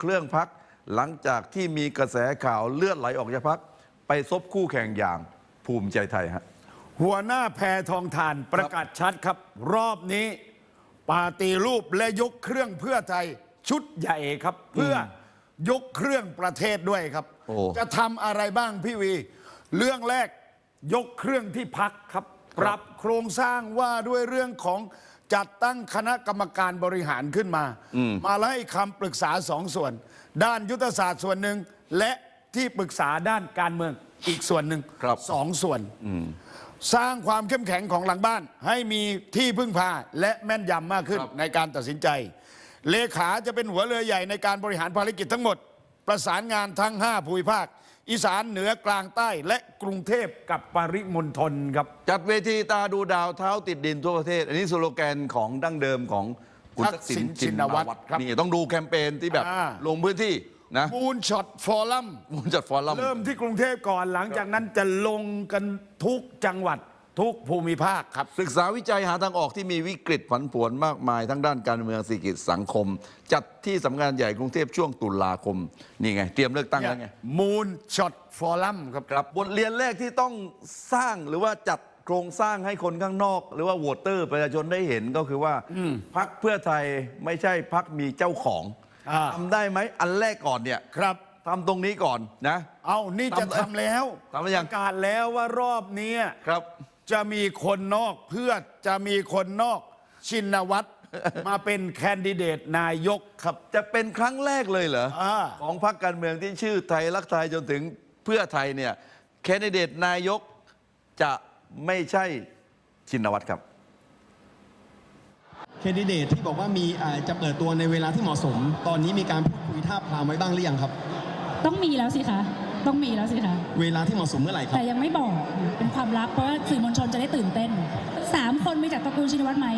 เครื่องพักหลังจากที่มีกระแสข่าวเลือดไหลออกจากพักไปซบคู่แข่งอย่างภูมิใจไทยฮะหัวหน้าแพทองทานประกาศชัดครับ รอบนี้ปาฏิรูปและยกเครื่องเพื่อไทยชุดใหญ่ครับ เพื่อยกเครื่องประเทศด้วยครับโอ้จะทำอะไรบ้างพี่วี เรื่องแรกยกเครื่องที่พักครับ ปรับโครงสร้างว่าด้วยเรื่องของ จัดตั้งคณะกรรมการบริหารขึ้นมา มาแล้วให้คำปรึกษาสองส่วน ด้านยุทธศาสตร์ส่วนหนึ่ง และที่ปรึกษาด้านการเมืองอีกส่วนหนึ่งครับสองส่วนสร้างความเข้มแข็งของหลังบ้าน ให้มีที่พึ่งพาและแม่นยำมากขึ้นครับในการตัดสินใจ เลขาจะเป็นหัวเรือใหญ่ในการบริหารภารกิจทั้งหมด ประสานงานทั้ง 5 ภูมิภาค อีสานเหนือกลางใต้และกรุงเทพกับปริมณฑลครับ จัดเวทีตาดูดาวเท้าติดดินทั่วประเทศ อันนี้สโลแกนของดั้งเดิมของคุณทัทักกษิษิณณชิชินนวัวัตตรรครับนี่ต้องดูแคมเปญที่แบบอ่า ลงพื้นที่นะมูนช็อตฟอรัม มูลจัดฟอรัม เริ่มที่กรุงเทพก่อนหลังจากนั้นจะลงกันทุกจังหวัด ทุกภูมิภาคครับ ศึกษาวิจัยหาทางออกที่มีวิกฤตผันผวนมากมาย ทั้งด้านการเมืองเศรษฐกิจสังคม จัดที่สำนักงานใหญ่กรุงเทพช่วงตุลาคม นี่ไง เตรียมเลือกตั้งแล้วไงมูนช็อตฟอรัมครับ ครับบทเรียนแรกที่ต้องสร้างหรือว่าจัดโครงสร้างให้คนข้างนอก หรือว่าโหวตเตอร์ประชาชนได้เห็นก็คือว่าพักเพื่อไทยไม่ใช่พักมีเจ้าของอ่า ทำได้ไหมอันแรกก่อนเนี่ยครับ ทำตรงนี้ก่อนนะ เอานี่จะทำทำแล้วทำหรือยัง ประกาศแล้วว่ารอบเนี้ย ครับ จะมีคนนอกเพื่อจะมีคนนอกชินวัตร มาเป็นแคนดิเดตนายกครับ จะเป็นครั้งแรกเลยเหรออ่าของพรรคการเมืองที่ชื่อไทยรักไทยจนถึงเพื่อไทยเนี่ยแคนดิเดตนายกจะไม่ใช่ชินวัตรครับ แคนดิเดตที่บอกว่ามีอ่าจะเปิดตัวในเวลาที่เหมาะสม ตอนนี้มีการพูดคุยท่าบทามไว้บ้างหรือยังครับ ต้องมีแล้วสิคะ ต้องมีแล้วสิคะเวลาที่เหมาะสมเมื่อไหร่ครับ แต่ยังไม่บอกเป็นความลับเพราะว่าสื่อมวลชนจะได้ตื่นเต้นสามคนมีจากตระกูลชินวัตรไหม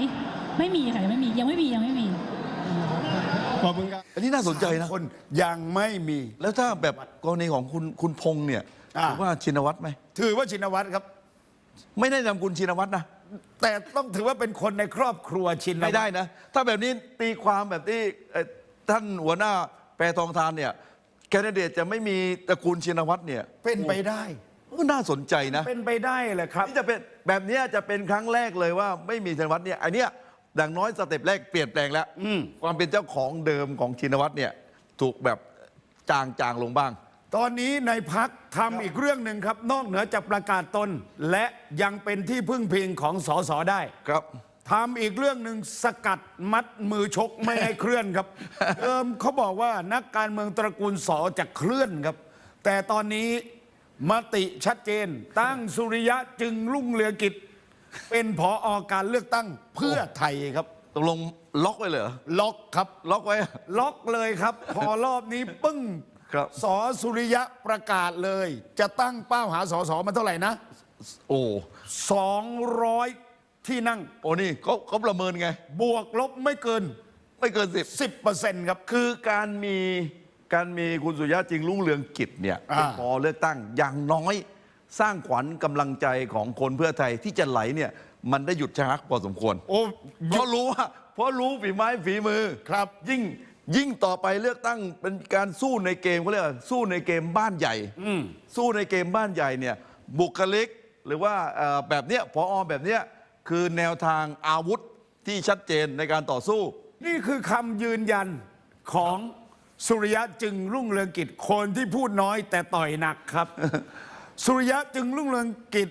ไม่มีค่ะยังไม่มียังไม่มียังไม่มี ขอบคุณครับ อันนี้น่าสนใจนะ คนยังไม่มี แล้วถ้าแบบกรณีของคุณคุณพงษ์เนี่ยอ่า ถือว่าชินวัตรไหม ถือว่าชินวัตรครับ ไม่ได้นำคุณชินวัตรนะ แต่ต้องถือว่าเป็นคนในครอบครัวชินวัตร ไม่ได้นะ ถ้าแบบนี้ตีความแบบที่เอ่อท่านหัวหน้าแปรทองทานเนี่ย แคนดิเดตจะไม่มีตระกูลชินวัตรเนี่ยเป็นไปได้ ก็น่าสนใจนะเป็นไปได้เลยครับที่จะเป็นแบบเนี้ยจะเป็นครั้งแรกเลยว่าไม่มีชินวัตรเนี่ยไอเนี้ยดังน้อยสเต็ปแรกเปลี่ยนแปลงแล้วความเป็นเจ้าของเดิมของชินวัตรเนี่ยถูกแบบจางจางๆลงบ้าง ตอนนี้ในพักทำอีกเรื่องหนึ่งครับ นอกเหนือจากประกาศตน และยังเป็นที่พึ่งพิงของสสได้ ครับ ทำอีกเรื่องหนึ่งสกัดมัดมือชกไม่ให้เคลื่อนครับเดิมเขาบอกว่านักการเมืองตระกูลสอจะเคลื่อนครับ แต่ตอนนี้มติชัดเจน ตั้งสุริยะจึงรุ่งเรืองกิจ เป็นผออการเลือกตั้งเพื่อไทยครับ ตกลงล็อกไว้เลยเหรอล็อกครับ ล็อกไว้ ล็อกเลยครับ พอรอบนี้ปึ้งครับ สอสุริยะประกาศเลย จะตั้งเป้าหาสอสอมาเท่าไหร่นะ โอ้200 ที่นั่ง โอ้นี่เขาเขาประเมินไง บวกลบไม่เกิน ไม่เกินสิบ10%ครับ คือการมีการมีคุณสุริยะจริงรุ่งเรืองกิจเนี่ยอ่า เป็นพอเลือกตั้งอย่างน้อย สร้างขวัญกำลังใจของคนเพื่อไทยที่จะไหลเนี่ยมันได้หยุดชะงักพอสมควร โอ้เพราะรู้ว่าเพราะรู้ฝีไม้ฝีมือ ครับ ยิ่งยิ่งต่อไปเลือกตั้งเป็นการสู้ในเกมเขาเรียกว่าสู้ในเกมบ้านใหญ่สู้ในเกมบ้านใหญ่เนี่ยบุคลิก หรือว่าเอ่อแบบเนี้ยพออแบบเนี้ย คือแนวทางอาวุธที่ชัดเจนในการต่อสู้ นี่คือคำยืนยันของสุริยะจึงรุ่งเรืองกิจคนที่พูดน้อยแต่ต่อยหนักครับ สุริยะจึงรุ่งเรืองกิจ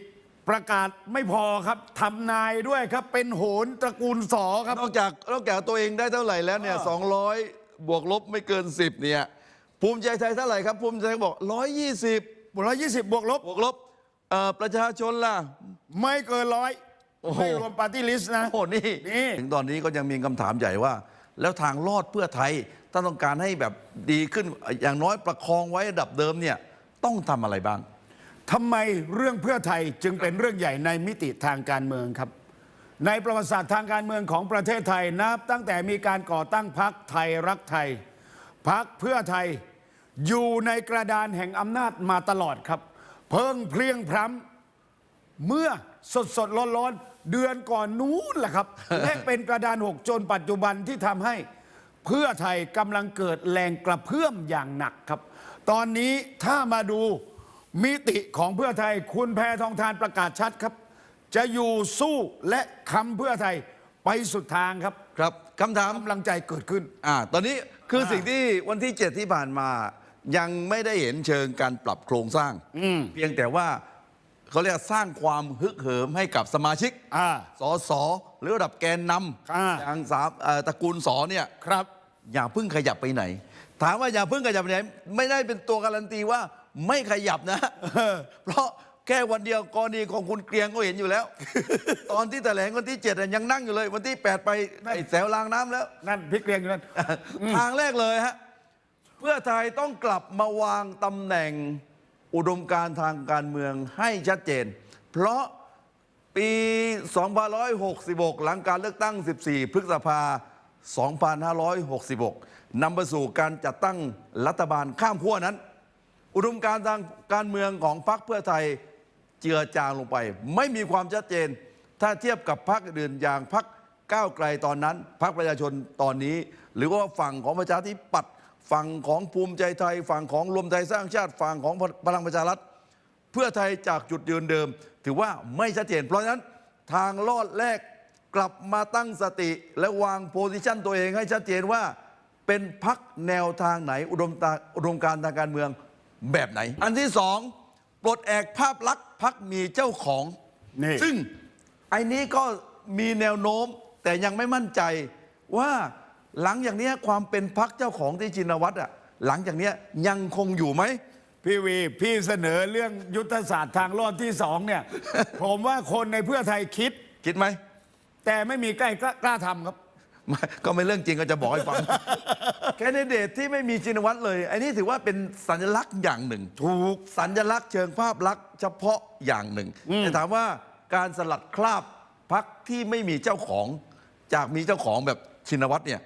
ประกาศไม่พอครับทำนายด้วยครับ เป็นโหนตระกูลสอครับ นอกจากนอกจากตัวเองได้เท่าไหร่แล้วเนี่ยเออสองร้อยบวกลบไม่เกิน 10เนี่ยภูมิใจไทยเท่าไหร่ครับภูมิใจไทยบอก 120 บวกร้อยยี่สิบบวกลบบวกลบเอ่อประชาชนล่ะ ไม่เกินร้อย โอ้โหไม่รวมปาร์ตี้ลิสต์นะ โอ้นี่นี่ ถึงตอนนี้ก็ยังมีคำถามใหญ่ว่า แล้วทางรอดเพื่อไทย ถ้าต้องการให้แบบดีขึ้นอย่างน้อยประคองไว้ระดับเดิมเนี่ยต้องทำอะไรบ้าง ทำไมเรื่องเพื่อไทยจึงเป็นเรื่องใหญ่ในมิติทางการเมืองครับ ในประวัติศาสตร์ทางการเมืองของประเทศไทยนับ ตั้งแต่มีการก่อตั้งพรรคไทยรักไทยพรรคเพื่อไทยอยู่ในกระดานแห่งอำนาจมาตลอดครับ เพิ่งเพลียงพร้ำเมื่อสดสดร้อนร้อนๆ เดือนก่อนนู้นแหละครับ และเป็นกระดานหกจนปัจจุบันที่ทำให้เพื่อไทยกำลังเกิดแรงกระเพื่อมอย่างหนักครับ ตอนนี้ถ้ามาดูมิติของเพื่อไทยคุณแพทองทานประกาศชัดครับ จะอยู่สู้และคำเพื่อไทยไปสุดทางครับครับคำถามกำลังใจเกิดขึ้นอ่าตอนนี้คืออ่าสิ่งที่วันที่ 7 ที่ผ่านมา ยังไม่ได้เห็นเชิงการปรับโครงสร้าง เพียงแต่ว่า เขาเรียกสร้างความฮึกเหิมให้กับสมาชิกอ่า สสหรือระดับแกนนอ่าำอย่างสามเอ่อตระกูลสอเนี่ย ครับ อย่าเพิ่งขยับไปไหน ถามว่าอย่าเพิ่งขยับไปไหน ไม่ได้เป็นตัวการันตีว่าไม่ขยับนะ เพราะแค่วันเดียวกรณีของคุณเกรียงก็เห็นอยู่แล้ว ตอนที่แถลงวันที่เจ็ดอะยังนั่งอยู่เลย วันที่แปดไปไอ้แถวรางน้ำแล้ว นั่นพลิกเรียงอยู่นั่น ทางแรกเลยฮะ เพื่อไทยต้องกลับมาวางตำแหน่ง อุดมการทางการเมืองให้ชัดเจน เพราะปี 2566 หลังการเลือกตั้ง 14 พฤษภา 2566 นำไปสู่การจัดตั้งรัฐบาลข้ามขั้วนั้น อุดมการทางการเมืองของพรรคเพื่อไทยเจือจางลงไป ไม่มีความชัดเจน ถ้าเทียบกับพรรคอื่นอย่างพรรคก้าวไกลตอนนั้น พรรคประชาชนตอนนี้ หรือว่าฝั่งของประชาธิปัตย์ ฝั่งของภูมิใจไทย ฝั่งของรวมไทยสร้างชาติฝั่งของพลังประชารัฐ เพื่อไทยจากจุดยืนเดิม ถือว่าไม่ชัดเจน เพราะฉะนั้นทางลอดแรกกลับมาตั้งสติ และวางโพซิชันตัวเองให้ชัดเจนว่า เป็นพักแนวทางไหนอุดมตาอุดมการณ์ทางการเมืองแบบไหน อันที่สองปลดแอกภาพลักษณ์พักมีเจ้าของนี่ซึ่งไอ้นี้ก็มีแนวโน้มแต่ยังไม่มั่นใจว่า หลังอย่างเนี้ยความเป็นพักเจ้าของที่ชินวัตรอะหลังจากเนี้ยยังคงอยู่ไหมพี่วี พี่เสนอเรื่องยุทธศาสตร์ทางรอดที่สองเนี่ย ผมว่าคนในเพื่อไทยคิด คิดไหม แต่ไม่มีใกล้กล้ากล้าทำครับไม่ก็ไม่เรื่องจริงก็จะบอกให้ฟัง แคนดิเดตที่ไม่มีชินวัตรเลย อันนี้ถือว่าเป็นสัญลักษณ์อย่างหนึ่ง ถูกสัญลักษณ์เชิงภาพลักษณ์เฉพาะอย่างหนึ่งแต่ถามว่าการสลัดคราบพักที่ไม่มีเจ้าของ จากมีเจ้าของแบบ ชินวัตรเนี่ย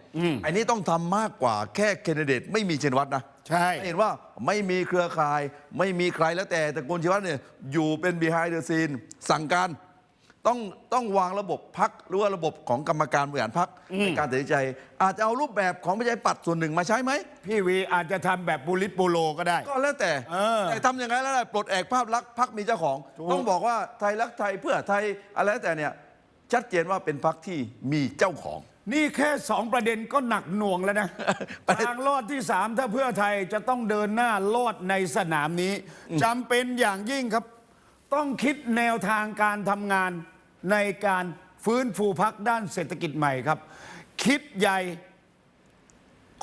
อันนี้ต้องทำมากกว่าแค่แคนดิเดตไม่มีชินวัตรนะใช่เห็นว่าไม่มีเครือข่าย ไม่มีใครแล้วแต่แต่คุณชินวัตรเนี่ยอยู่เป็น behind the scene สั่งการต้องต้องวางระบบพักหรือว่าระบบของกรรมการบริหารพักในการตัดสินใจ อาจจะเอารูปแบบของประชาธิปัตย์ส่วนหนึ่งมาใช้ไหม พี่วีอาจจะทำแบบบุลิตบูโลก็ได้ ก็แล้วแต่เออแต่ทำยังไงแล้วได้ปลดแอกภาพลักษณ์พักมีเจ้าของถูกต้องบอกว่าไทยรักไทยเพื่อไทยอะไรแล้วแต่เนี่ยชัดเจนว่าเป็นพักที่มีเจ้าของ นี่แค่สองประเด็นก็หนักหน่วงแล้วนะประเด็นทางรอดที่สามถ้าเพื่อไทยจะต้องเดินหน้ารอดในสนามนี้จำเป็นอย่างยิ่งครับ ต้องคิดแนวทางการทำงานในการฟื้นฟูพักด้านเศรษฐกิจใหม่ครับ คิดใหญ่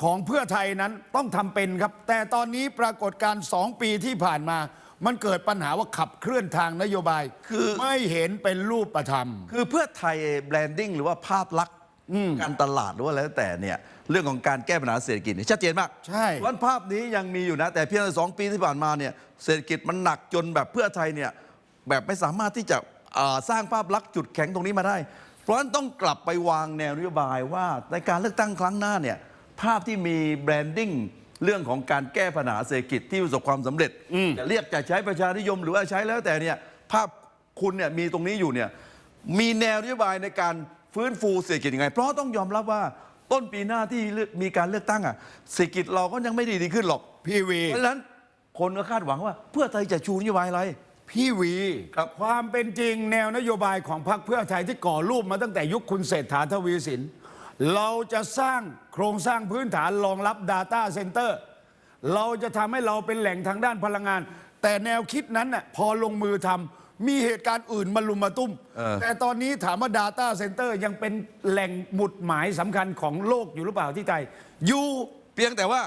ของเพื่อไทยนั้นต้องทำเป็นครับ แต่ตอนนี้ปรากฏการณ์สองปีที่ผ่านมา มันเกิดปัญหาว่าขับเคลื่อนทางนโยบาย คือไม่เห็นเป็นรูปธรรม คือเพื่อไทยแบรนดิ้งหรือว่าภาพลักษณ์ การตลาดหรือว่าอะไรแล้วแต่เนี่ยเรื่องของการแก้ปัญหาเศรษฐกิจเนี่ยชัดเจนมากใช่วันภาพนี้ยังมีอยู่นะ แต่เพียงแต่สองปีที่ผ่านมาเนี่ยเศรษฐกิจมันหนักจนแบบเพื่อไทยเนี่ยแบบไม่สามารถที่จะอ่าสร้างภาพลักษณ์จุดแข็งตรงนี้มาได้ เพราะฉะนั้นต้องกลับไปวางแนวนโยบายว่าในการเลือกตั้งครั้งหน้าเนี่ยภาพที่มีแบรนดิ้งเรื่องของการแก้ปัญหาเศรษฐกิจที่ประสบความสำเร็จจะเรียกจะใช้ประชานิยมหรือว่าใช้แล้วแต่เนี่ยภาพคุณเนี่ยมีตรงนี้อยู่เนี่ยมีแนวนโยบายในการ ฟื้นฟูเศรษฐกิจยังไง เพราะต้องยอมรับว่าต้นปีหน้าที่เลือกมีการเลือกตั้งอะเศรษฐกิจเราก็ยังไม่ดีดีขึ้นหรอก พี่วี เพราะฉะนั้นคนก็คาดหวังว่า เพื่อไทยจะชูนโยบายอะไร พี่วีครับ ความเป็นจริงแนวนโยบายของพรรคเพื่อไทยที่ก่อรูปมาตั้งแต่ยุคคุณเศรษฐาทวีสิน เราจะสร้างโครงสร้างพื้นฐานรองรับ Data Center เราจะทำให้เราเป็นแหล่งทางด้านพลังงาน แต่แนวคิดนั้นน่ะพอลงมือทำ มีเหตุการณ์อื่นมาลุมมาตุ้ม เออ แต่ตอนนี้ถามว่า Data Center ยังเป็นแหล่งหมุดหมายสำคัญของโลกอยู่หรือเปล่าที่ไทยอยู่ เพียงแต่ว่า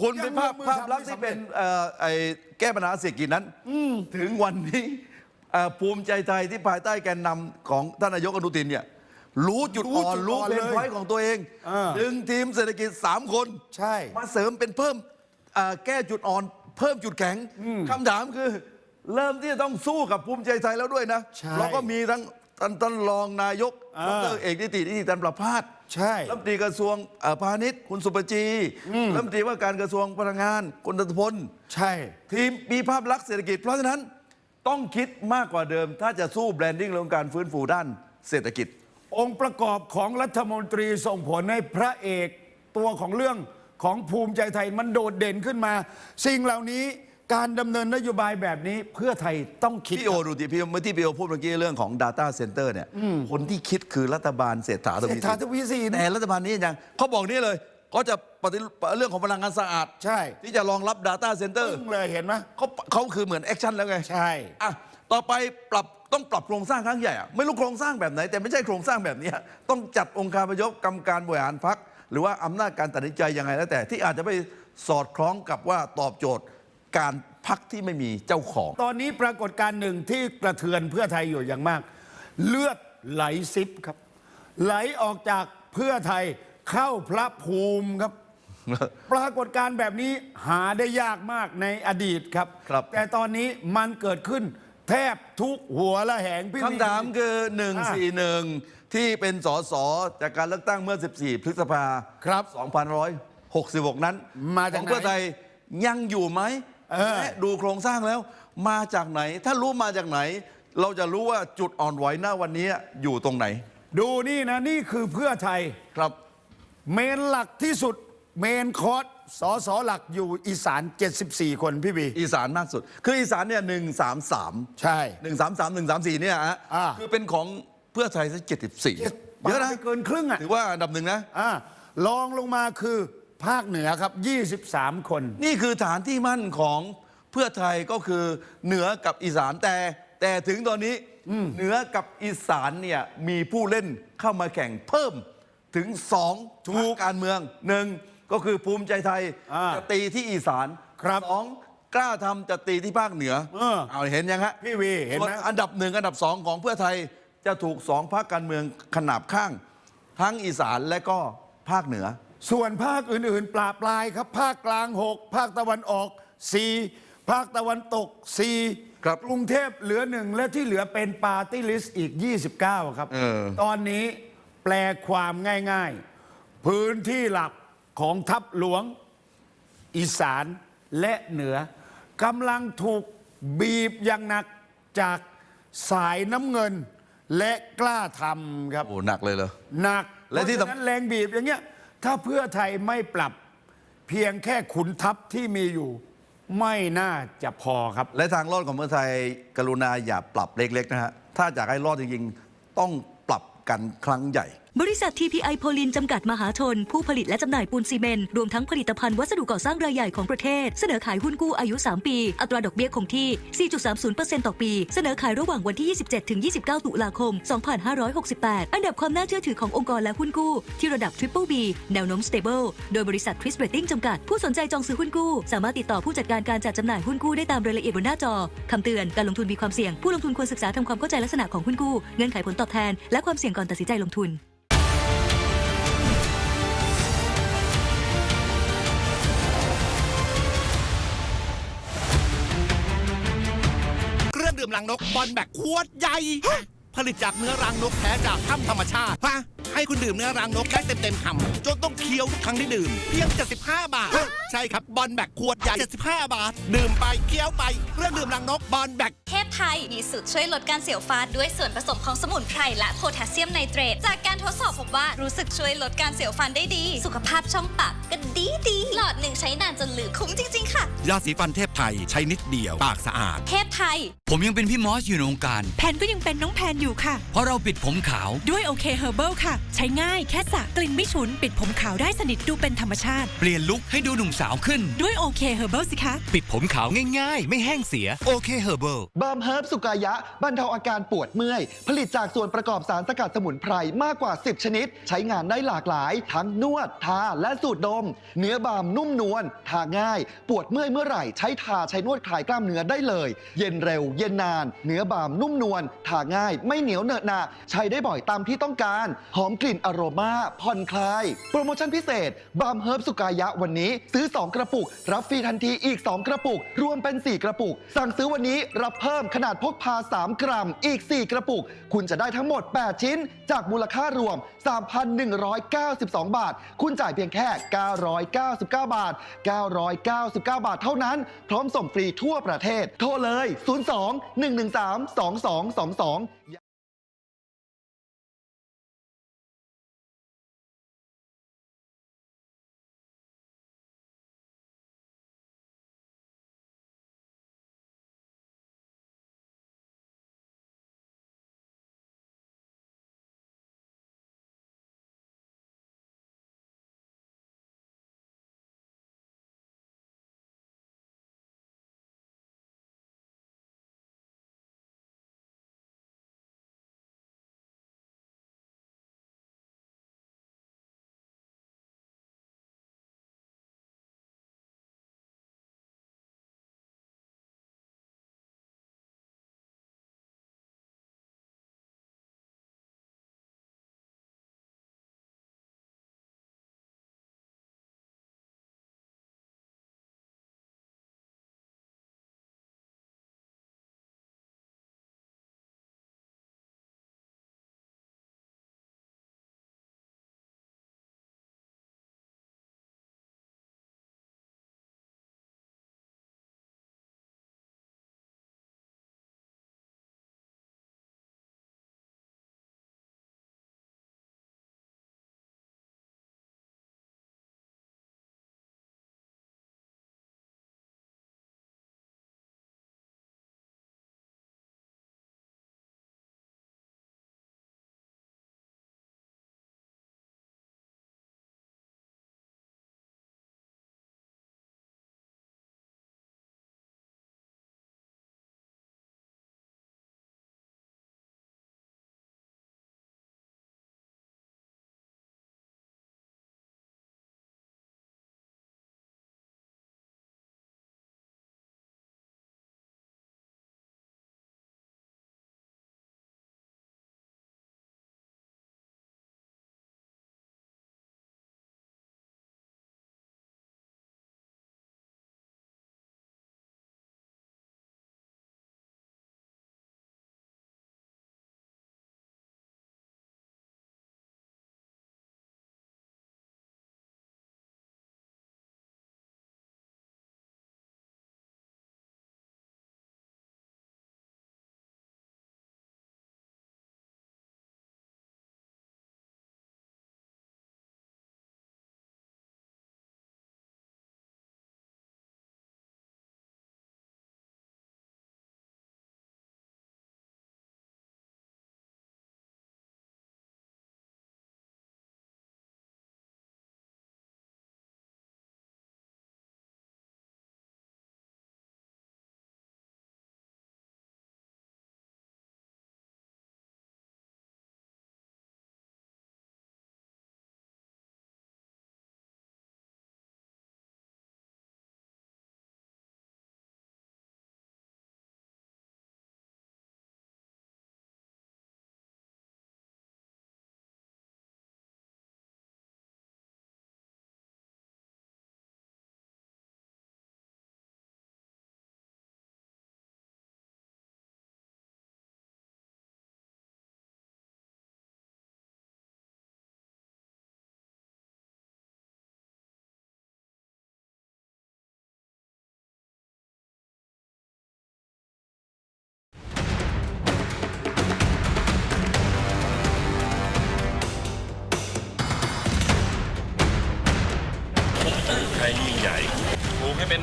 คนเป็นภาพยังลงมือภาพลักษณ์ทำไม่ที่เป็นสำเร็จ เอ่อไอ้แก้ปัญหาเศรษฐกิจนั้นถึงวันนี้เอ่อภูมิใจไทยที่ภายใต้แกนนำของท่านนายกอนุทินเนี่ยรู้จุดรู้อ่อนจุดรู้อ่อนเป็นเลยพอยของตัวเองเออ ดึงทีมเศรษฐกิจสามคน ใช่ มาเสริมเป็นเพิ่มเอ่อแก้จุดอ่อน เพิ่มจุดแข็งคำถามคือ เริ่มที่จะต้องสู้กับภูมิใจไทยแล้วด้วยนะใช่ เราก็มีทั้งท่านท่านรองนายกอ่าดรเอกนิตินิติตันประพาสใช่ รัฐมนตรีกระทรวงเอ่อพาณิชย์ คุณสุปจีรัฐมนตรีว่าการกระทรวงพลังงาน คุณตตพล ใช่ ทีมมีภาพลักษณ์เศรษฐกิจ เพราะฉะนั้นต้องคิดมากกว่าเดิม ถ้าจะสู้แบรนดิ้งเรื่องการฟื้นฟูด้านเศรษฐกิจ องค์ประกอบของรัฐมนตรีส่งผลให้พระเอกตัวของเรื่องของภูมิใจไทยมันโดดเด่นขึ้นมา สิ่งเหล่านี้ การดำเนินนโยบายแบบนี้เพื่อไทยต้องคิด พี่โอดูดิพี่เมื่อที่พี่โอพูดเมื่อกี้เรื่องของ Data Center เนี่ยคนที่คิดคือรัฐบาลเศรษฐาทเศรวีษฐาทวีสิน แต่รัฐบาลนี้ยังเขาบอกนี่เลยเขาจะปฏิรูปเรื่องของพลังงานสะอาด ใช่ที่จะรองรับ Data Center ตึ้งเลยเห็นไหมเขาเขาคือเหมือนแอคชั่นแล้วไงใช่ อะต่อไปปรับต้องปรับโครงสร้างครั้งใหญ่อะไม่รู้โครงสร้างแบบไหน แต่ไม่ใช่โครงสร้างแบบเนี้ยต้องจัดองค์การประยกกรรมการบริหารพักหรือว่าอำนาจการตัดสินใจยังไงแล้วแต่ที่อาจจะไปสอดคล้องกับว่าตอบโจทย์ การพักที่ไม่มีเจ้าของ ตอนนี้ปรากฏการณ์หนึ่งที่กระเทือนเพื่อไทยอยู่อย่างมาก เลือดไหลซิบครับ ไหลออกจากเพื่อไทยเข้าพระภูมิครับ ปรากฏการณ์แบบนี้หาได้ยากมากในอดีตครับ ครับ แต่ตอนนี้มันเกิดขึ้นแทบทุกหัวละแหงพี่คำถามคืออ่า141 ที่เป็นสสจากการเลือกตั้งเมื่อ 14 พฤษภาครับ2566 นั้นมาจากของเพื่อไหน ไทยยังอยู่ไหมเออ และดูโครงสร้างแล้วมาจากไหน ถ้ารู้มาจากไหน เราจะรู้ว่าจุดอ่อนไหวหน้าวันนี้อยู่ตรงไหน ดูนี่นะนี่คือเพื่อไทยครับ เมนหลักที่สุดเมนคอร์สสอสอหลักอยู่อีสาน 74 คนพี่บีอีสานมากสุด คืออีสานเนี่ยหนึ่งสามสามใช่หนึ่งสามสามหนึ่งสามสี่เนี่ยฮะอ่าคือเป็นของเพื่อไทยสักเจ็ดสิบสี่เยอะนะไปเกินครึ่งอะถือว่าอันดับหนึ่งนะอ่าลองลงมาคือ ภาคเหนือครับ 23 คน นี่คือฐานที่มั่นของเพื่อไทยก็คือเหนือกับอีสานแต่แต่ถึงตอนนี้เหนือกับอีสานเนี่ยมีผู้เล่นเข้ามาแข่งเพิ่มถึงสองทุกการเมืองหนึ่งก็คือภูมิใจไทยอ่าจะตีที่อีสานครับสองกล้าทำจะตีที่ภาคเหนือเออ เอาเห็นยังฮะ พี่วีเห็นไหม ส่วอันดับหนึ่งอันดับสองของเพื่อไทยจะถูกสองภาคการเมืองขนาบข้าง ทั้งอีสานและก็ภาคเหนือ ส่วนภาคอื่นๆ ปราบปลายครับ ภาคกลาง 6 ภาคตะวันออก 4 ภาคตะวันตก 4 ครับกรุงเทพเหลือหนึ่งและที่เหลือเป็นปาร์ตี้ลิสต์อีก 29 ครับ เออ ตอนนี้แปลความง่ายๆ พื้นที่หลักของทัพหลวง อีสานและเหนือกำลังถูกบีบอย่างหนักจากสายน้ำเงิน และกล้าทำครับ โอ้หนักเลยเหรอ หนักและที่เพราฉะนั้นแรงบีบอย่างเงี้ย ถ้าเพื่อไทยไม่ปรับเพียงแค่ขุนทัพที่มีอยู่ ไม่น่าจะพอครับ และทางรอดของเพื่อไทยกรุณาอย่าปรับเล็กๆนะฮะถ้าอยากให้รอดจริงๆ ต้องปรับกันครั้งใหญ่ บริษัท TPI โพลินจำกัดมหาชน ผู้ผลิตและจำหน่ายปูนซีเมนต์รวมทั้งผลิตภัณฑ์วัสดุก่อสร้างรายใหญ่ของประเทศ เสนอขายหุ้นกู้อายุ 3 ปี อัตราดอกเบี้ยคงที่ 4.30%ต่อปี เสนอขายระหว่างวันที่ 27 ถึง 29 ตุลาคม 2568 อันดับความน่าเชื่อถือขององค์กรและหุ้นกู้ ที่ระดับ Triple B แนวโน้ม Stable โดยบริษัท Chris Rating จำกัด ผู้สนใจจองซื้อหุ้นกู้ สามารถติดต่อผู้จัดการการจัดจำหน่ายหุ้นกู้ได้ตามรายละเอียดบนหน้าจอคำเตือนการลงทุนมีความเสี่ยง ผู้ลงทุนควรศึกษาทำความเข้าใจลักษณะของหุ้นกู้ เงื่อนไขผลตอบแทน และความเสี่ยงก่อนตัดสินใจลงทุน รังนกบอลแบกขวดใหญ่ ผลิตจากเนื้อรังนกแท้จากถ้ำธรรมชาติฮะ ให้คุณดื่มเนื้อรังนกได้เต็มเต็มๆคำจนต้องเคี้ยวทุกครั้งที่ดื่ม เพียง 75 บาท ใช่ครับบอลแบกขวดใหญ่ 75 บาท ดื่มไปเคี้ยวไปเครื่องดื่มรังนกบอลแบกเทพไทยมีสูตรช่วยลดการเสียวฟันด้วยส่วนผสมของสมุนไพรและโพแทสเซียมไนเตรตจากการทดสอบพบว่ารู้สึกช่วยลดการเสียวฟันได้ดี สุขภาพช่องปากก็ดีดีหลอดหนึ่งใช้นานจนเหลือคุ้มจริงๆค่ะยาสีฟันเทพไทยใช้นิดเดียวปากสะอาด เทพไทย ผมยังเป็นพี่มอสอยู่ในวงการ แพนก็ยังเป็นน้องแพนอยู่ค่ะ เพราะเราปิดผมขาวด้วยโอเคเฮอร์เบิลค่ะใช้ง่ายแค่สระกลิ่นไม่ฉุน ปิดผมขาวได้สนิทดูเป็นธรรมชาติ เปลี่ยนลุคให้ดูหนุ่มสาวขึ้น ด้วยโอเคเฮอร์เบิลสิคะ ปิดผมขาวง่ายๆ ไม่แห้งเสียโอเคเฮอร์เบิลบาร์มเฮิร์บสุกายะบรรเทาอาการปวดเมื่อย ผลิตจากส่วนประกอบสารสกัดสมุนไพรมากกว่า 10 ชนิด ใช้งานได้หลากหลาย ทั้งนวดทาและสูดดม เนื้อบาร์มนุ่มนวลทาง่าย ปวดเมื่อยเมื่อไหร่ใช้ทาใช้นวดคลายกล้ามเนื้อได้เลย เย็นเร็ว เย็นนาน เนื้อบาร์มนุ่มนวลทาง่าย ไม่เหนียวเหนอะหนะใช้ได้บ่อยตามที่ต้องการหออมกลิ่นอโรมาผ่อนคลาย โปรโมชั่นพิเศษบามเฮิร์บสุกายะวันนี้ ซื้อ 2 กระปุก รับฟรีทันทีอีก 2 กระปุก รวมเป็น 4 กระปุก สั่งซื้อวันนี้รับเพิ่มขนาดพกพา 3 กรัม อีก 4 กระปุก คุณจะได้ทั้งหมด 8 ชิ้น จากมูลค่ารวม 3,192 บาท คุณจ่ายเพียงแค่ 999 บาท 999 บาทเท่านั้น พร้อมส่งฟรีทั่วประเทศ โทรเลย 02 113 2222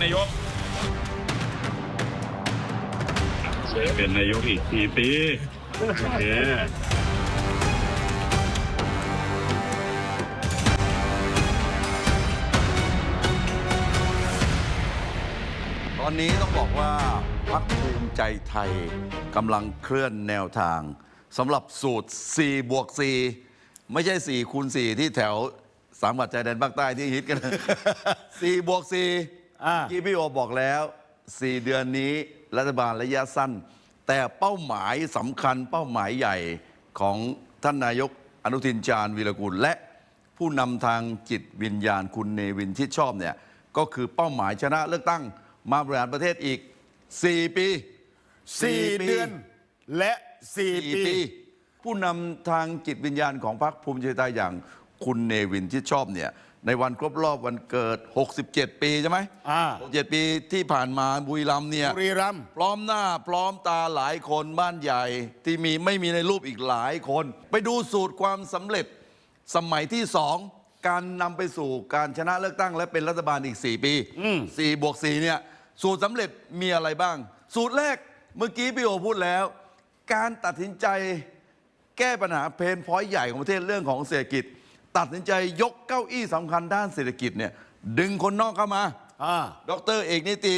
นายกจะเป็นนายกอีกสี่ปีโอเคตอนนี้ต้องบอกว่าพรรคภูมิใจไทยกำลังเคลื่อนแนวทางสำหรับสูตร 4 บวก 4 ไม่ใช่ 4 คูณ 4 ที่แถวสามจังหวัดชายแดนภาคใต้ที่ฮิตกัน 4 บวก 4 อ่าที่พี่โอบอกแล้ว 4 เดือนนี้รัฐบาลระยะสั้น แต่เป้าหมายสำคัญเป้าหมายใหญ่ของท่านนายกอนุทินชาญวีรกุล และผู้นำทางจิตวิญญาณคุณเนวินที่ชอบเนี่ยก็คือเป้าหมายชนะเลือกตั้งมาบริหารประเทศอีก 4 ปีสี่ปีเดือน และสี่สี่ปีปี ผู้นำทางจิตวิญญาณของพรรคภูมิใจไทยอย่างคุณเนวินที่ชอบเนี่ย ในวันครบรอบวันเกิด 67 ปีใช่ไหมอ่า 67 ปีที่ผ่านมาบุรีรัมย์เนี่ย บุรีรัมย์ พร้อมหน้าพร้อมตาหลายคนบ้านใหญ่ ที่มีไม่มีในรูปอีกหลายคน ไปดูสูตรความสำเร็จสมัยที่สองการนำไปสู่การชนะเลือกตั้งและเป็นรัฐบาลอีก 4 ปี4บวก4เนี่ยสูตรสำเร็จมีอะไรบ้าง สูตรแรกเมื่อกี้พี่โอพูดแล้ว การตัดสินใจแก้ปัญหาเพนพอยต์ใหญ่ของประเทศเรื่องของเศรษฐกิจ ตัดสินใจยกเก้าอี้สำคัญด้านเศรษฐกิจเนี่ยดึงคนนอกเข้ามาอ่าดรเอกนิติ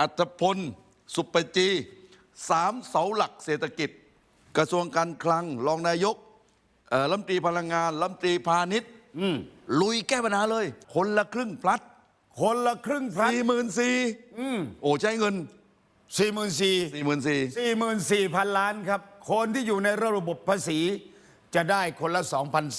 อัตพล สุปจีสามเสาหลักเศรษฐกิจ กระทรวงการคลังรองนายกเอ่อรัฐมนตรีพลังงานรัฐมนตรีพาณิชย์ลุยแก้ปัญหาเลย คนละครึ่งพลัดคนละครึ่งพลันสี่หมื่นสี่โอ้ใช้เงินสี่หมื่นสี่สี่หมื่นสี่ สี่หมื่นสี่พันล้านครับ คนที่อยู่ในระบบภาษี จะได้คนละ2,400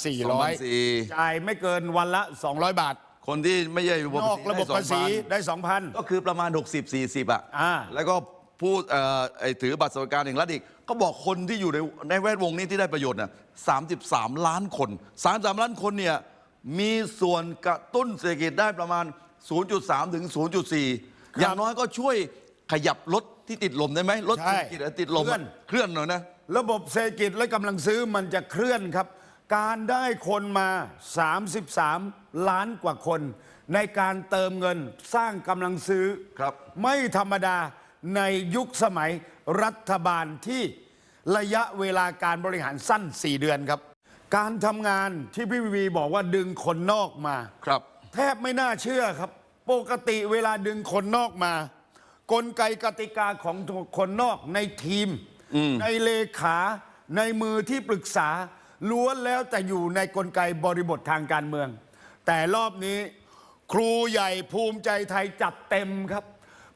2,400 จ่ายไม่เกินวันละ 200 บาท คนที่ไม่ใช่ระบบนอกระบบภาษีได้ได้2,000 ก็คือประมาณ 60 40 อะอ่าแล้วก็พูดเอ่อไอ้ถือบัตรสวัสดิการแห่งรัฐอีก ก็บอกคนที่อยู่ในในแวดวงนี้ที่ได้ประโยชน์น่ะ33 ล้านคน 33 ล้านคนเนี่ยมีส่วนกระตุ้นเศรษฐกิจได้ประมาณ 0.3 ถึง 0.4 อย่างน้อยก็ช่วยขยับรถที่ติดลมได้ไหมรถใช่เศรษฐกิจอะติดลมเคลื่อะอนเคลื่อนหน่อยนะ ระบบเศรษฐกิจและกำลังซื้อมันจะเคลื่อนครับ การได้คนมา 33 ล้านกว่าคน ในการเติมเงินสร้างกำลังซื้อครับ ไม่ธรรมดาในยุคสมัยรัฐบาลที่ระยะเวลาการบริหารสั้น 4 เดือนครับ การทำงานที่พี่วีบอกว่าดึงคนนอกมา ครับ แทบไม่น่าเชื่อครับ ปกติเวลาดึงคนนอกมา กลไกกติกาของคนนอกในทีม ในเลขาในมือที่ปรึกษา ล้วนแล้วแต่อยู่ในกลไกบริบททางการเมือง แต่รอบนี้ครูใหญ่ภูมิใจไทยจัดเต็มครับ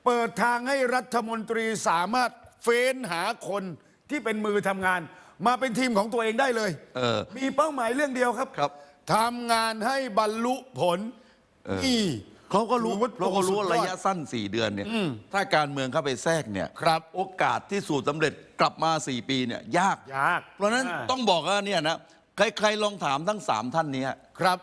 เปิดทางให้รัฐมนตรีสามารถเฟ้นหาคนที่เป็นมือทำงาน มาเป็นทีมของตัวเองได้เลยเออมีเป้าหมายเรื่องเดียวครับครับทำงานให้บรรลุผลเออนี่ เขาก็รู้ถือว่าเขาก็รู้ว่าสุดยอด ระยะสั้น 4 เดือนเนี่ยถ้าการเมืองเข้าไปแทรกเนี่ยครับโอกาสที่สูตรสำเร็จกลับมา 4 ปีเนี่ยยาก ยากเพราะฉะนั้นอ่าต้องบอกว่าเนี่ยนะใครๆลองถามทั้ง 3 ท่านเนี้ครับ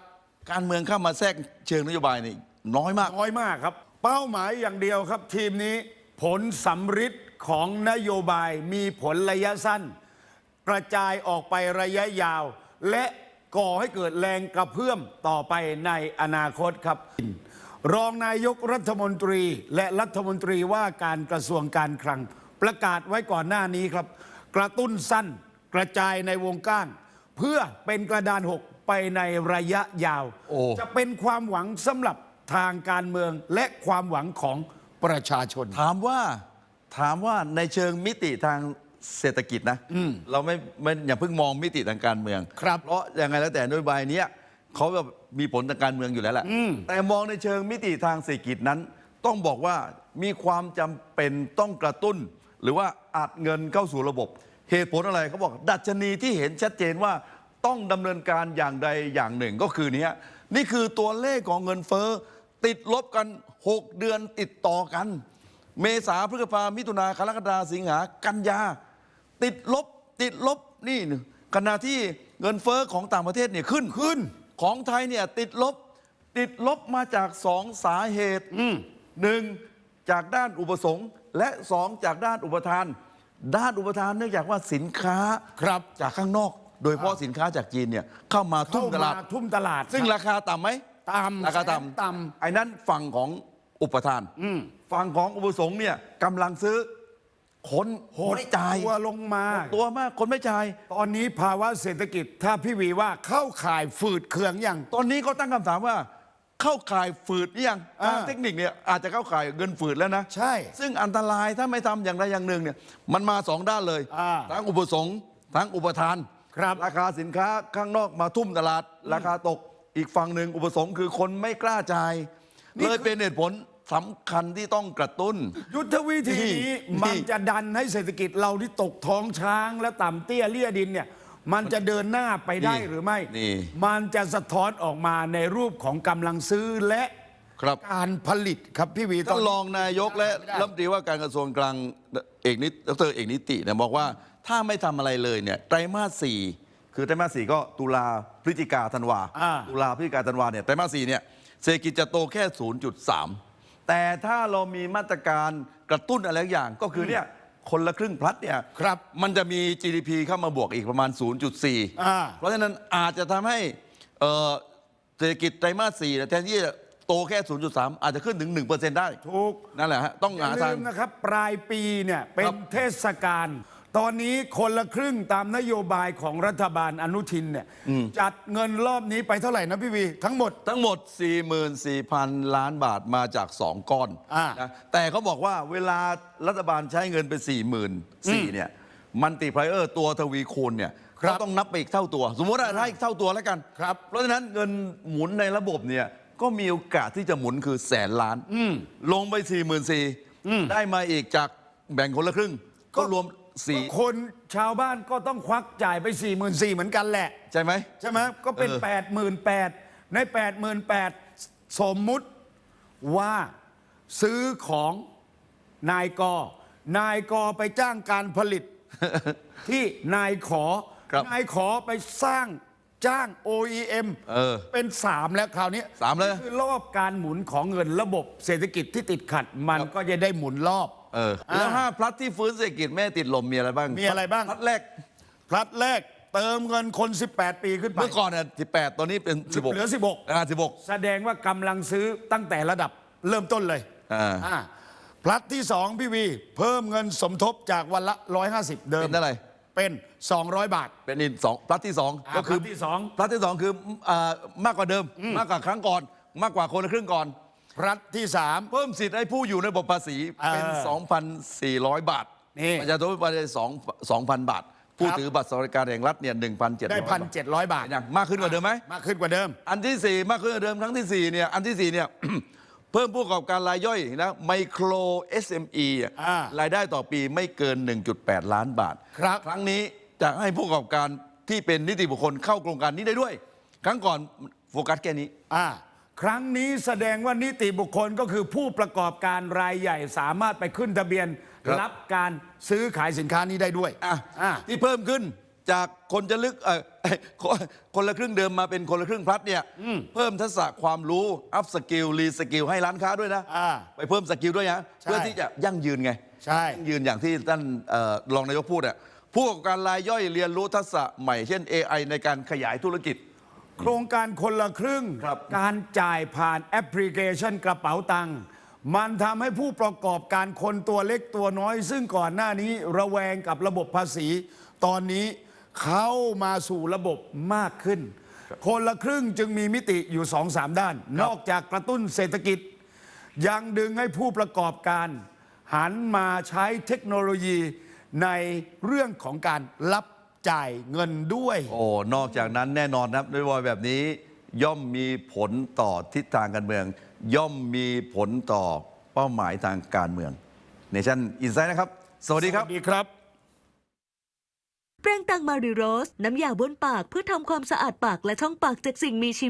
การเมืองเข้ามาแทรกเชิงนโยบายนี่น้อยมาก น้อยมากครับ เป้าหมายอย่างเดียวครับ ทีมนี้ผลสำฤทธิ์ของนโยบายมีผลระยะสั้น กระจายออกไประยะยาว และก่อให้เกิดแรงกระเพื่อมต่อไปในอนาคตครับ รองนายกรัฐมนตรีและรัฐมนตรีว่าการกระทรวงการคลัง ประกาศไว้ก่อนหน้านี้ครับ กระตุ้นสั้นกระจายในวงกว้าง เพื่อเป็นกระดานหกไปในระยะยาวโอ้จะเป็นความหวังสำหรับทางการเมืองและความหวังของประชาชน ถามว่าถามว่าในเชิงมิติทางเศรษฐกิจนะเราไม่ไม่อย่าเพิ่งมองมิติทางการเมืองครับเพราะยังไงแล้วแต่นโยบายเนี้ย เขาแบบมีผลทางการเมืองอยู่แล้วแหละแต่มองในเชิงมิติทางเศรษฐกิจนั้น ต้องบอกว่ามีความจำเป็นต้องกระตุ้น หรือว่าอัดเงินเข้าสู่ระบบ เหตุผลอะไรเขาบอก ดัชนีที่เห็นชัดเจนว่าต้องดำเนินการอย่างใดอย่างหนึ่งก็คือเนี้ยนี่คือตัวเลขของเงินเฟ้อติดลบกัน 6 เดือนติดต่อกัน เมษาพฤษภามิถุนากรกฎาสิงหากันยา ติดลบติดลบนี่ขณะที่เงินเฟ้อของต่างประเทศเนี่ยขึ้นขึ้น ของไทยเนี่ยติดลบติดลบมาจากสองสาเหตุหนึ่งจากด้านอุปสงค์ และสองจากด้านอุปทาน ด้านอุปทานเนื่องจากว่าสินค้าครับจากข้างนอก โดยเฉพาะสินค้าจากจีนเนี่ยเข้ามาทุ่มตลาดเข้มทุ่มตลาด ซึ่งครับราคาต่ำไหมต่ำราคาแสนต่ำต่ำไอ้นั้นฝั่งของอุปทานฝั่งของอุปสงค์เนี่ยกำลังซื้อ คนโหดไม่จ่ายตัวลงมา ตัวมากคนไม่จ่าย ตอนนี้ภาวะเศรษฐกิจ ถ้าพี่วีว่าเข้าข่ายฝืดเคืองอย่าง ตอนนี้เขาตั้งคำถามว่า เข้าข่ายฝืดหรือยังอ่าทางเทคนิคเนี่ยอาจจะเข้าข่ายเงินฝืดแล้วนะ ใช่ ซึ่งอันตรายถ้าไม่ทำอย่างใดอย่างหนึ่งเนี่ยมันมาสองด้านเลยอ่าทั้งอุปสงค์ทั้งอุปทานครับราคาสินค้าข้างนอกมาทุ่มตลาด ราคาตกอีกฝั่งหนึ่งอุปสงค์คือคนไม่กล้าจ่ายนี่เลยเป็นเหตุผล สำคัญที่ต้องกระตุ้น ยุทธวิธีนี้นี่มันจะดันให้เศรษฐกิจเราที่ตกท้องช้างและต่ำเตี้ยเลี่ยดินเนี่ยมันจะเดินหน้าไปได้นี่หรือไม่ นี่มันจะสะท้อนออกมาในรูปของกำลังซื้อและครับ การผลิตครับพี่วีท่านนี้รองนายกและไม่ได้รัฐมนตรีว่าการกระทรวงกลางเอกนิดดรเอกนิติเนี่ยบอกว่าถ้าไม่ทำอะไรเลยเนี่ยไตรมาสสี่คือไตรมาสสี่ก็ตุลาพฤศจิกาธันวาอ่า ตุลาพฤศจิกาธันวาเนี่ยไตรมาสสี่เนี่ยเศรษฐกิจจะโตแค่ 0.3 แต่ถ้าเรามีมาตรการกระตุ้นอะไรบางอย่าง ก็คือเนี่ยคนละครึ่งพลัดเนี่ยครับมันจะมี GDP เข้ามาบวกอีกประมาณ 0.4อ่าเพราะฉะนั้นอาจจะทำให้เอ่อเศรษฐกิจไตรมาสสี่เนี่ยแทนที่จะโตแค่ 0.3 อาจจะขึ้นถึง 1%ได้ ถูก นั่นแหละฮะ ต้องอย่าหาลืทางมนะครับ ปลายปีเนี่ย เป็นครับเทศกาล ตอนนี้คนละครึ่งตามนโยบายของรัฐบาลอนุทินเนี่ยจัดเงินรอบนี้ไปเท่าไหร่นะพี่วี ทั้งหมด ทั้งหมด 44,000 ล้านบาทมาจาก 2 ก้อนอ่านะแต่เขาบอกว่าเวลารัฐบาลใช้เงินไป 44,000เนี่ยมันติไพรเออร์ตัวทวีคูณเนี่ยครับเขาต้องนับไปอีกเท่าตัว สมมติว่าถ้าอีกเท่าตัวแล้วกันครับเพราะฉะนั้นเงินหมุนในระบบเนี่ยก็มีโอกาสที่จะหมุนคือแสนล้านลงไป44,000ได้มาอีกจากแบ่งคนละครึ่ง ก็รวม สี่คนชาวบ้านก็ต้องควักจ่ายไป4 4 0 0 0เหมือนกันแหละ ใช่ไหม ใช่ไหมก็เป็น เออ 8 8 0 0 0ใน 8 8 0 0 0 สมมุติว่าซื้อของนายกนายกไปจ้างการผลิต ที่นายขอ ครับนายขอไปสร้างจ้าง OEM เออเป็น3แล้วคราวนี้สามแล้วคือรอบการหมุนของเงินระบบเศรษฐกิจที่ติดขัด มันก็จะได้หมุนรอบ เออแล้วห้าพลัดที่ฟื้นเศรษฐกิจแม่ติดลมมีอะไรบ้างมีอะไรบ้าง พลัดแรกพลัดแรกเติมเงินคน 18 ปีขึ้นไปเมื่อก่อนเนี่ย18 ตอนนี้เป็น 16เหลือ 16อ่า16 แสดงว่ากำลังซื้อตั้งแต่ระดับเริ่มต้นเลยอ่าอ่าพลัดที่ 2 พี่วี เพิ่มเงินสมทบจากวันละ 150 เดิมเป็นเท่าไหร่เป็น 200 บาท เป็นอีกสองพลัดที่สองอ่าก็คือพลัดที่สองพลัดที่สองคืออ่ามากกว่าเดิม มากกว่าครั้งก่อน มากกว่าคนละครึ่งก่อน พลัดที่เพิ่มสิทธิ์ให้ผู้อยู่ในระบบภาษีเป็น เออ2,400 บาทนี่ ประชาชนทั่วไปได้2 2,000 บาท ผู้ครับถือบัตรสวัสดิการแห่งรัฐเนี่ย1,700 3ได้บาท1,700บาทเห็นยังมากขึ้นกว่าเดิมไหม มากขึ้นกว่าเดิม อันที่ 4 มากขึ้นกว่าเดิมครั้งที่4เนี่ยอันที่4เนี่ย เพิ่มผู้ประกอบการรายย่อยนะไมโคร SME อะอ่ารายได้ต่อปีไม่เกิน 1.8 ล้านบาทครับ ครั้งนี้จะให้ผู้ประกอบการที่เป็นนิติบุคคลเข้าโครงการนี้ได้ด้วย ครั้งก่อนโฟกัสแค่นี้ อ่า ครั้งนี้แสดงว่านิติบุคคลก็คือผู้ประกอบการรายใหญ่สามารถไปขึ้นทะเบียนครับ รับการซื้อขายสินค้านี้ได้ด้วย อะอ่าที่เพิ่มขึ้นจากคนจะลึกเอ่อคนคนละครึ่งเดิมมาเป็นคนละครึ่งพลัดเนี่ยเพิ่มทักษะความรู้อัพสกิลรีสกิลให้ร้านค้าด้วยนะอ่าไปเพิ่มสกิลด้วยนะใช่เพื่อที่จะยั่งยืนไงใช่ ยั่งยืนอย่างที่ท่านเอ่อรองนายกพูดอะผู้ประกอบการรายย่อยเรียนรู้ทักษะใหม่เช่น AI ในการขยายธุรกิจ โครงการคนละครึ่ง ครับ การจ่ายผ่านแอปพลิเคชันกระเป๋าตังค์มันทำให้ผู้ประกอบการคนตัวเล็กตัวน้อย ซึ่งก่อนหน้านี้ระแวงกับระบบภาษี ตอนนี้เข้ามาสู่ระบบมากขึ้น คนละครึ่งจึงมีมิติอยู่สองสามด้าน นอกจากกระตุ้นเศรษฐกิจ ยังดึงให้ผู้ประกอบการ หันมาใช้เทคโนโลยีในเรื่องของการรับ จ่ายเงินด้วย โอ้ นอกจากนั้นแน่นอนนะครับนโยบายแบบนี้ย่อมมีผลต่อทิศทางการเมือง ย่อมมีผลต่อเป้าหมายทางการเมือง เนชั่นอินไซด์นะครับ สวัสดีครับ สวัสดีครับแปรงตังมาริโรส น้ำยาบ้วนปากเพื่อทำความสะอาดปากและช่องปากจากสิ่งมีชีวิต